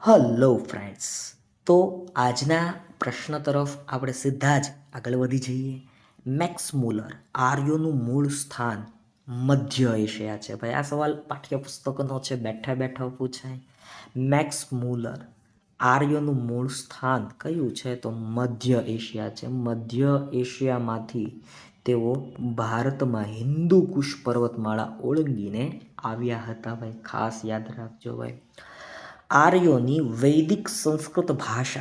Hello friends તો આજના પ્રશ્ન તરફ આપણે સીધા જ આગળ વધી જઈએ. મેક્સ મુલર આર્યોનું મૂળ સ્થાન મધ્ય એશિયા છે. ભાઈ, આ સવાલ પાઠ્યપુસ્તકનો છે, બેઠા બેઠા પૂછાય. મેક્સ મુલર આર્યોનું મૂળ સ્થાન કયું છે? તો મધ્ય એશિયા છે. મધ્ય એશિયામાંથી તેઓ ભારતમાં હિન્દુ કુશ પર્વતમાળા ઓળંગીને આવ્યા હતા ભાઈ. ખાસ યાદ રાખજો ભાઈ. આર્યોની વૈદિક સંસ્કૃત ભાષા.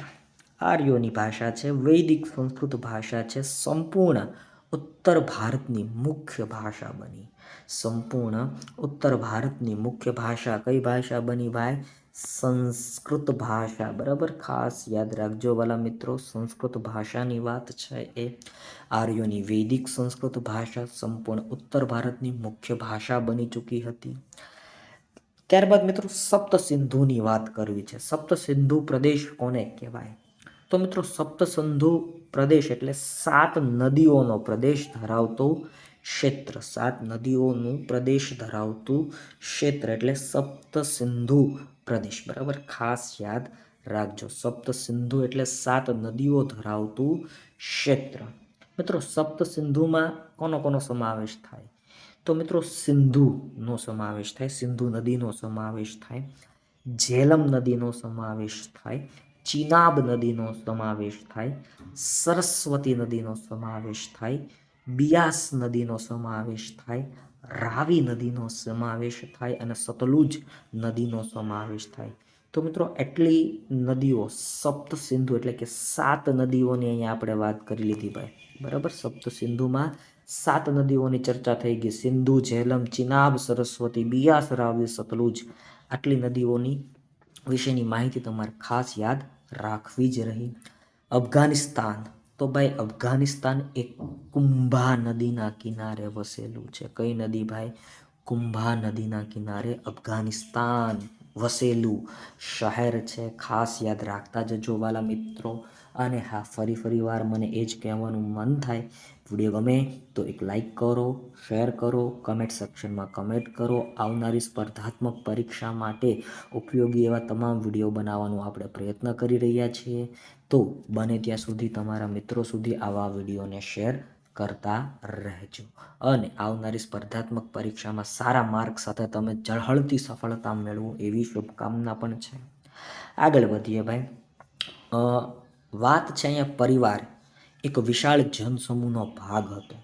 આર્યોની ભાષા છે, વૈદિક સંસ્કૃત ભાષા છે, સંપૂર્ણ ઉત્તર ભારતની મુખ્ય ભાષા બની. સંપૂર્ણ ઉત્તર ભારતની મુખ્ય ભાષા કઈ ભાષા બની ભાઈ? સંસ્કૃત ભાષા, બરાબર? ખાસ યાદ રાખજો વાલા મિત્રો, સંસ્કૃત ભાષાની વાત છે એ આર્યોની વૈદિક સંસ્કૃત ભાષા, સંપૂર્ણ ઉત્તર ભારતની મુખ્ય ભાષા બની ચૂકી હતી. ત્યારબાદ મિત્રો, સપ્ત સિંધુની વાત કરવી છે. સપ્ત સિંધુ પ્રદેશ કોને કહેવાય? તો મિત્રો, સપ્ત સિંધુ પ્રદેશ એટલે સાત નદીઓનો પ્રદેશ ધરાવતો ક્ષેત્ર સાત નદીઓનું પ્રદેશ ધરાવતું ક્ષેત્ર એટલે સપ્ત સિંધુ પ્રદેશ. બરાબર? ખાસ યાદ રાખજો. સપ્ત સિંધુ એટલે સાત નદીઓ ધરાવતું ક્ષેત્ર. મિત્રો સપ્ત સિંધુમાં કોનો કોનો સમાવેશ થાય? તો મિત્રો, સિંધુનો સમાવેશ થાય, સિંધુ નદીનો સમાવેશ થાય ઝેલમ નદીનો સમાવેશ થાય, ચિનાબ નદીનો સમાવેશ થાય, સરસ્વતી નદીનો સમાવેશ થાય બિયાસ નદીનો સમાવેશ થાય, રાવી નદીનો સમાવેશ થાય અને સતલુજ નદીનો સમાવેશ થાય. તો મિત્રો, એટલી નદીઓ, સપ્ત સિંધુ એટલે કે સાત નદીઓની અહીંયા આપણે વાત કરી લીધી ભાઈ. બરાબર? સપ્ત સિંધુમાં સાત નદીઓની ચર્ચા થઈ ગઈ. સિંધુ, ઝેલમ, ચિનાબ, સરસ્વતી, બિયાસ, રાવી, સતલુજ. આટલી નદીઓની વિશેની માહિતી તમારે ખાસ યાદ રાખવી જ રહી. અફઘાનિસ્તાન તો ભાઈ અફઘાનિસ્તાન એક કુંભા નદીના કિનારે વસેલું છે. કઈ નદી ભાઈ? કુંભા નદીના કિનારે અફઘાનિસ્તાન વસેલું શહેર છે. ખાસ યાદ રાખતા જજો વાલા મિત્રો. અને હા, ફરી ફરી વાર મને એ જ કહેવાનું મન થાય. વીડિયો ગમે તો એક લાઈક કરો શેર કરો કમેન્ટ સેક્શનમાં કમેન્ટ કરો. આવનારી સ્પર્ધાત્મક પરીક્ષા માટે ઉપયોગી એવા તમામ વીડિયો બનાવવાનો આપણે પ્રયત્ન કરી રહ્યા છીએ. તો બને ત્યાં સુધી તમારા મિત્રો સુધી આવા વિડીયોને શેર કરતા રહેજો. અને આવનારી સ્પર્ધાત્મક પરીક્ષામાં સારા માર્ક સાથે તમે ઝળહળતી સફળતા મેળવો એવી શુભકામના પણ છે. આગળ વધીએ ભાઈ. વાત છે અહીંયા પરિવાર. એક વિશાળ જનસમૂહનો ભાગ હતો.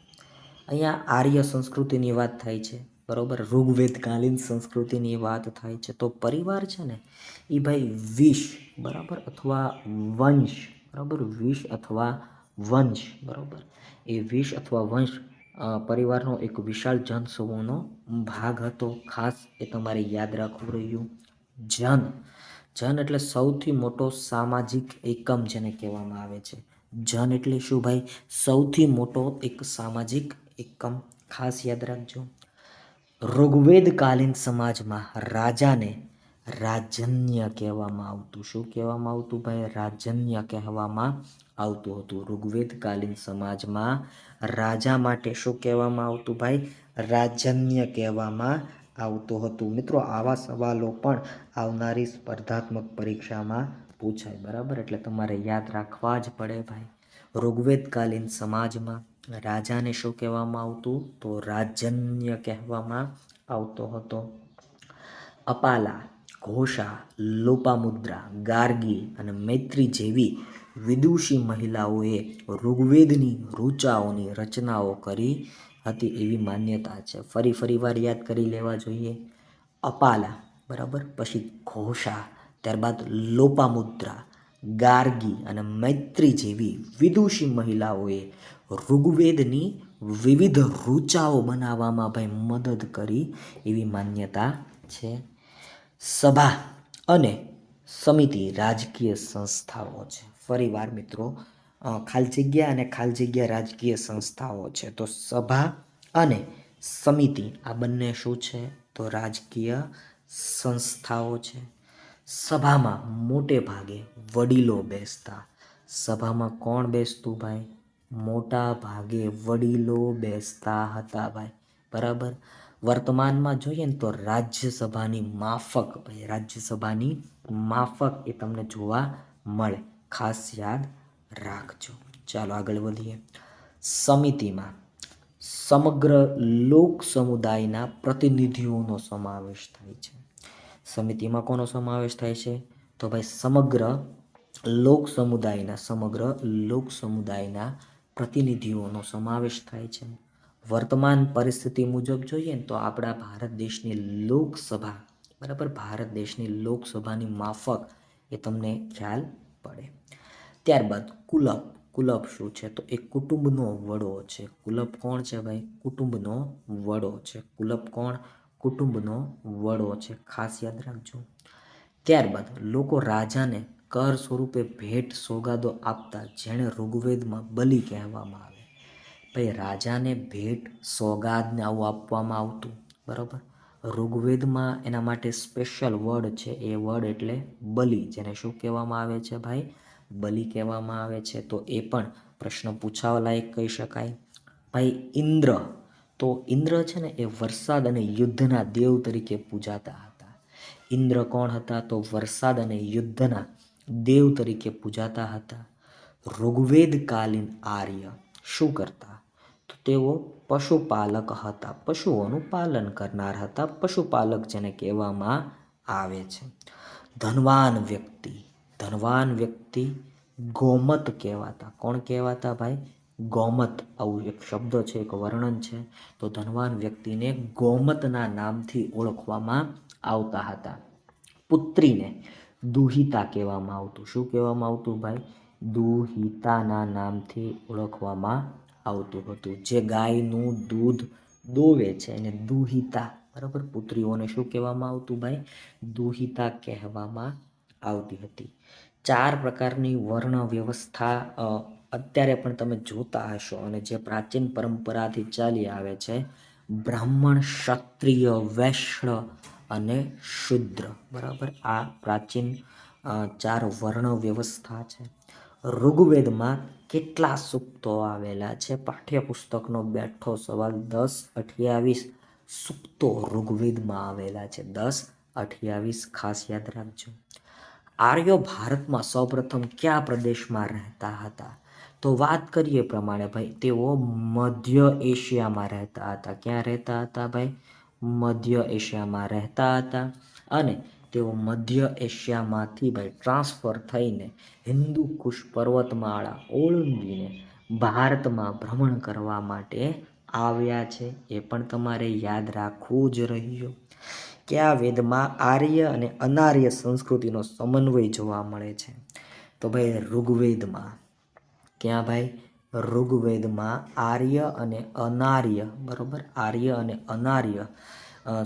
અહીંયા આર્ય સંસ્કૃતિની વાત થાય છે. બરોબર? ઋગ્વેદકાલીન સંસ્કૃતિની વાત થાય છે. તો પરિવાર છે ને એ ભાઈ વિષ, બરાબર? અથવા વંશ, બરાબર? વિષ અથવા વંશ, બરાબર? એ વિષ અથવા વંશ પરિવારનો એક વિશાળ જનસમૂહનો ભાગ હતો. ખાસ એ તમારે યાદ રાખવું રહ્યું. જન. જન એટલે સૌથી મોટો સામાજિક એકમ જેને કહેવામાં આવે છે. જન એટલે શું ભાઈ? સૌથી મોટો એક સામાજિક એકમ. ખાસ યાદ રાખજો. ઋગ્વેદકાલીન સમાજમાં રાજાને રાજન્ય કહેવામાં આવતું. શું કહેવામાં આવતું ભાઈ? રાજન્ય કહેવામાં આવતું હતું. ઋગ્વેદકાલીન સમાજમાં રાજા માટે શું કહેવામાં આવતું ભાઈ? રાજન્ય કહેવામાં આવતું હતું. મિત્રો, આવા સવાલો પણ આવનારી સ્પર્ધાત્મક પરીક્ષામાં પૂછાય. બરાબર? એટલે તમારે યાદ રાખવા જ પડે ભાઈ. ઋગ્વેદકાલીન સમાજમાં રાજાને શું કહેવામાં આવતું? તો રાજન્ય કહેવામાં આવતો હતો. અપાલા, ઘોષા, લોપામુદ્રા, ગાર્ગી અને મૈત્રી જેવી વિદુષી મહિલાઓએ ઋગ્વેદની ઋચાઓની રચનાઓ કરી હતી એવી માન્યતા છે. ફરી ફરી વાર યાદ કરી લેવા જોઈએ. અપાલા, બરાબર? પછી ઘોષા, ત્યારબાદ લોપામુદ્રા, ગાર્ગી અને મૈત્રી જેવી વિદુષી મહિલાઓએ ઋગ્વેદની વિવિધ ઋચાઓ બનાવવામાં ભાઈ મદદ કરી એવી માન્યતા છે. સભા અને સમિતિ રાજકીય સંસ્થાઓ છે. ફરીવાર મિત્રો ખાલી જગ્યા અને ખાલી જગ્યા રાજકીય સંસ્થાઓ છે. તો સભા અને સમિતિ આ બંને શું છે? તો રાજકીય સંસ્થાઓ છે. સભામાં મોટે ભાગે વડીલો બેસતા. સભામાં કોણ બેસતું ભાઈ? મોટા ભાગે વડીલો બેસતા હતા ભાઈ. બરાબર? વર્તમાનમાં જોઈએ ને તો રાજ્યસભાની માફક ભાઈ, રાજ્યસભાની માફક એ તમને જોવા મળે. ખાસ યાદ રાખજો. ચાલો આગળ વધીએ. સમિતિમાં સમગ્ર લોક સમુદાયના પ્રતિનિધિઓનો સમાવેશ થાય છે. સમિતિમાં કોનો સમાવેશ થાય છે? તો ભાઈ સમગ્ર લોક સમુદાયના, સમગ્ર લોક સમુદાયના પ્રતિનિધિઓનો સમાવેશ થાય છે. વર્તમાન પરિસ્થિતિ મુજબ જોઈએ ને તો આપણા ભારત દેશની લોકસભા, બરાબર? ભારત દેશની લોકસભાની માફક એ તમને ખ્યાલ પડે. ત્યારબાદ કુલપ. કુલપ શું છે? તો એ કુટુંબનો વડો છે. કુલપ કોણ છે ભાઈ? કુટુંબનો વડો છે. કુલપ કોણ? કુટુંબનો વડો છે. ખાસ યાદ રાખજો. ત્યારબાદ લોકો રાજાને કર સ્વરૂપે ભેટ સોગાદો આપતા જેણે ઋગ્વેદમાં બલિ કહેવામાં આવે. ભાઈ, રાજાને ભેટ સોગાદને આવું આપવામાં આવતું, બરાબર? ઋગ્વેદમાં એના માટે સ્પેશિયલ વર્ડ છે, એ વર્ડ એટલે બલિ, જેને શું કહેવામાં આવે છે ભાઈ? બલિ કહેવામાં આવે છે. તો એ પણ પ્રશ્ન પૂછાવા લાયક કહી શકાય. ભાઈ, ઇન્દ્ર, તો ઇન્દ્ર છે ને એ વરસાદ અને યુદ્ધના દેવ તરીકે પૂજાતા હતા. ઇન્દ્ર કોણ હતા? તો વરસાદ અને યુદ્ધના દેવ તરીકે પૂજાતા હતા. ઋગ્વેદકાલીન આર્ય શું કરતા? તો તેઓ પશુપાલક હતા. પશુઓનું પાલન કરનાર હતા. પશુપાલક જેને કહેવામાં આવે છે ધનવાન વ્યક્તિ. ધનવાન વ્યક્તિ ગોમત કહેવાતા. કોણ કહેવાતા ભાઈ? ગોમત આવું એક શબ્દ છે, એક વર્ણન છે. તો ધનવાન વ્યક્તિને ગોમતના નામથી ઓળખવામાં આવતા હતા. પુત્રીને દુહિતા કહેવામાં આવતું. શું કહેવામાં આવતું ભાઈ? દુહિતાના નામથી ઓળખવામાં આવતું હતું. જે ગાયનું દૂધ દોવે છે એને દુહિતા, બરાબર? પુત્રીઓને શું કહેવામાં આવતું ભાઈ? દુહિતા કહેવામાં આવતી હતી. ચાર પ્રકારની વર્ણ વ્યવસ્થા અત્યારે પણ તમે જોતા હશો અને જે પ્રાચીન પરંપરાથી ચાલી આવે છે, બ્રાહ્મણ, ક્ષત્રિય વૈશ્ય અને શુદ્ર. બરાબર? આ પ્રાચીન ચાર વર્ણ વ્યવસ્થા છે. ઋગ્વેદમાં કેટલા સૂક્તો આવેલા છે? પાઠ્યપુસ્તકનો બેઠો સવાલ દસ અઠ્યાવીસ સૂક્તો ઋગ્વેદમાં આવેલા છે. દસ અઠ્યાવીસ ખાસ યાદ રાખજો. આર્યો ભારતમાં સૌપ્રથમ કયા પ્રદેશમાં રહેતા હતા? તો વાત કરીએ પ્રમાણે ભાઈ, તેઓ મધ્ય એશિયામાં રહેતા હતા. ક્યાં રહેતા હતા ભાઈ? મધ્ય એશિયામાં રહેતા હતા અને તેઓ મધ્ય એશિયામાંથી ભાઈ ટ્રાન્સફર થઈને હિન્દુ કુશ પર્વતમાળા ઓળંગીને ભારતમાં ભ્રમણ કરવા માટે આવ્યા છે. એ પણ તમારે યાદ રાખવું જ રહ્યું. કે આ વેદમાં આર્ય અને અનાર્ય સંસ્કૃતિનો સમન્વય જોવા મળે છે? તો ભાઈ ઋગ્વેદમાં. ક્યાં ભાઈ? ઋગ્વેદમાં આર્ય અને અનાર્ય, બરાબર? આર્ય અને અનાર્ય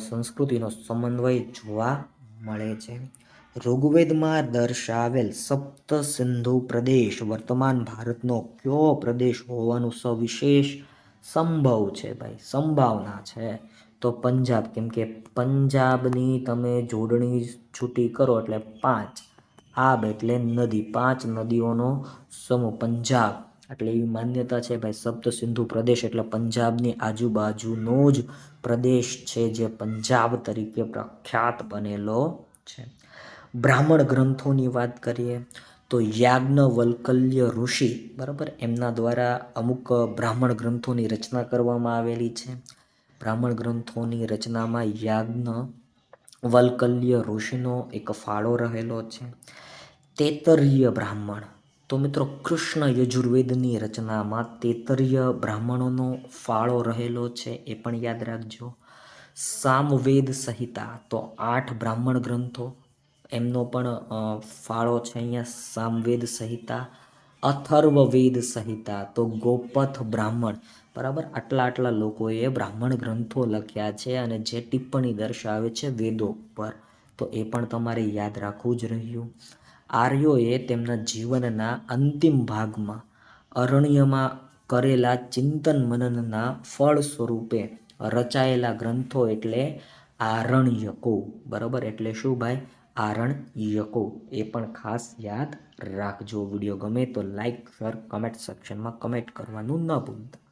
સંસ્કૃતિનો સમન્વય જોવા મળે છે. ઋગ્વેદમાં દર્શાવેલ સપ્ત સિંધુ પ્રદેશ વર્તમાન ભારતનો કયો પ્રદેશ હોવાનું સવિશેષ સંભવ છે ભાઈ? સંભાવના છે. તો પંજાબ, કેમ કે પંજાબની તમે જોડણી છૂટી કરો એટલે પાંચ. આબ એટલે નદી, પાંચ નદીઓનો સમૂહ. પંજાબ એટલે એવી માન્યતા છે ભાઈ સપ્ત સિંધુ પ્રદેશ એટલે પંજાબની આજુબાજુનો જ પ્રદેશ છે જે પંજાબ તરીકે પ્રખ્યાત બનેલો છે. બ્રાહ્મણ ગ્રંથોની વાત કરીએ તો યાજ્ઞવલ્કલ્ય ઋષિ, બરાબર, એમના દ્વારા અમુક બ્રાહ્મણ ગ્રંથોની રચના કરવામાં આવેલી છે. બ્રાહ્મણ ગ્રંથોની રચનામાં યાજ્ઞ વલ્કલ્ય ઋષિનો એક ફાળો રહેલો છે. તેતરીય બ્રાહ્મણ તો મિત્રો કૃષ્ણ યજુર્વેદની રચનામાં તેતરીય બ્રાહ્મણોનો ફાળો રહેલો છે એ પણ યાદ રાખજો. સામવેદ સંહિતા તો આઠ બ્રાહ્મણ ગ્રંથો, એમનો પણ ફાળો છે અહીંયા સામવેદ સંહિતા, અથર્વવેદ સંહિતા તો ગોપથ બ્રાહ્મણ. બરાબર? આટલા આટલા લોકોએ બ્રાહ્મણ ગ્રંથો લખ્યા છે અને જે ટિપ્પણી દર્શાવે છે વેદો પર તો એ પણ તમારે યાદ રાખવું જ રહ્યું. આર્યોએ તેમના જીવનના અંતિમ ભાગમાં અરણ્યમાં કરેલા ચિંતન મનનના ફળ સ્વરૂપે રચાયેલા ગ્રંથો એટલે આરણ્યકો. બરાબર? એટલે શું ભાઈ? આરણ્યકો. એ પણ ખાસ યાદ રાખજો. વીડિયો ગમે તો લાઈક, શેર, કમેન્ટ સેક્શનમાં કમેન્ટ કરવાનું ન ભૂલતા.